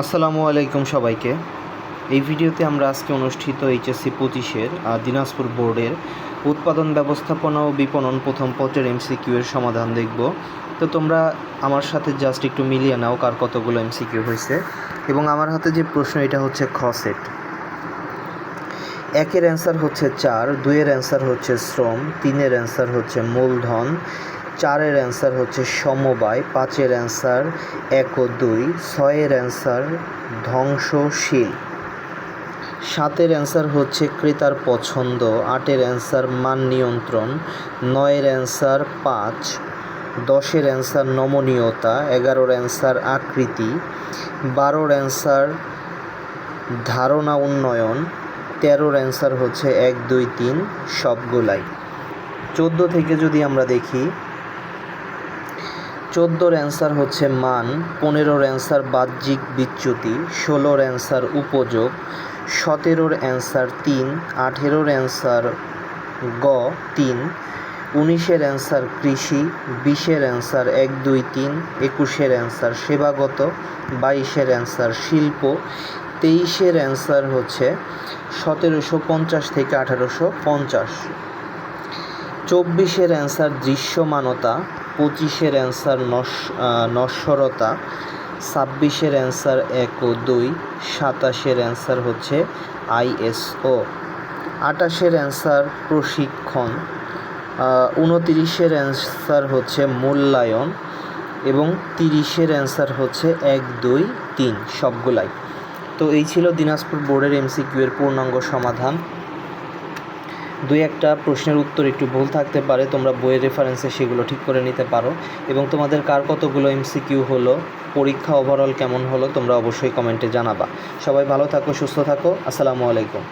আসসালামু আলাইকুম সবাইকে। এই ভিডিওতে আমরা আজকে অনুষ্ঠিত এইচএসসি পঁচিশের দিনাজপুর বোর্ডের উৎপাদন ব্যবস্থাপনা ও বিপণন প্রথম পত্রের এমসিকিউ এর সমাধান দেখব। তো তোমরা আমার সাথে জাস্ট একটু মিলিয়ে নাও কার কতগুলো এমসিকিউ হয়েছে। এবং আমার হাতে যে প্রশ্ন, এটা হচ্ছে খ সেট একের অ্যান্সার হচ্ছে চার, দুইয়ের অ্যান্সার হচ্ছে শ্রম, তিনের অ্যান্সার হচ্ছে মূলধন চারের অ্যান্সার হচ্ছে সমবায়, পাঁচের অ্যান্সার এক ও দুই, ছয়ের অ্যান্সার ধ্বংসশীল। সাতের অ্যান্সার হচ্ছে ক্রেতার পছন্দ, আটের অ্যান্সার মান নিয়ন্ত্রণ, নয়ের অ্যান্সার পাঁচ, দশের অ্যান্সার নমনীয়তা, এগারোর অ্যান্সার আকৃতি, বারোর অ্যান্সার ধারণা উন্নয়ন, তেরোর অ্যান্সার হচ্ছে এক, দুই, তিন, সবগুলাই। চোদ্দ থেকে যদি আমরা দেখি চোদ্দোর অ্যান্সার হচ্ছে মান, পনেরোর অ্যান্সার বাহ্যিক বিচ্যুতি, ষোলোর অ্যান্সার উপযোগ, সতেরোর অ্যান্সার তিন, আঠেরোর অ্যান্সার গ তিন, উনিশের অ্যান্সার কৃষি, বিশের অ্যান্সার এক, দুই, তিন, একুশের অ্যান্সার সেবাগত, বাইশের অ্যান্সার শিল্প, তেইশের অ্যান্সার হচ্ছে সতেরোশো পঞ্চাশ থেকে আঠারোশো পঞ্চাশ। চব্বিশের অ্যান্সার দৃশ্যমানতা পঁচিশের অ্যান্সার নশ্বরতা, ছাব্বিশের অ্যান্সার এক ও দুই, সাতাশের অ্যান্সার হচ্ছে আইএসও আটাশের অ্যান্সার প্রশিক্ষণ উনতিরিশের অ্যান্সার হচ্ছে মূল্যায়ন এবং তিরিশের অ্যান্সার হচ্ছে এক, দুই, তিন, সবগুলাই। তো এই ছিল দিনাজপুর বোর্ডের এমসিকিউ এর পূর্ণাঙ্গ সমাধান। দুই একটা প্রশ্নের উত্তর একটু ভুল থাকতে পারে, তোমরা বইয়ের রেফারেন্সে সেগুলো ঠিক করে নিতে পারো। এবং তোমাদের কার কতগুলো এমসিকিউ হলো, পরীক্ষা ওভারঅল কেমন হলো, তোমরা অবশ্যই কমেন্টে জানাবা। সবাই ভালো থাকো, সুস্থ থাকো, আসসালামু আলাইকুম।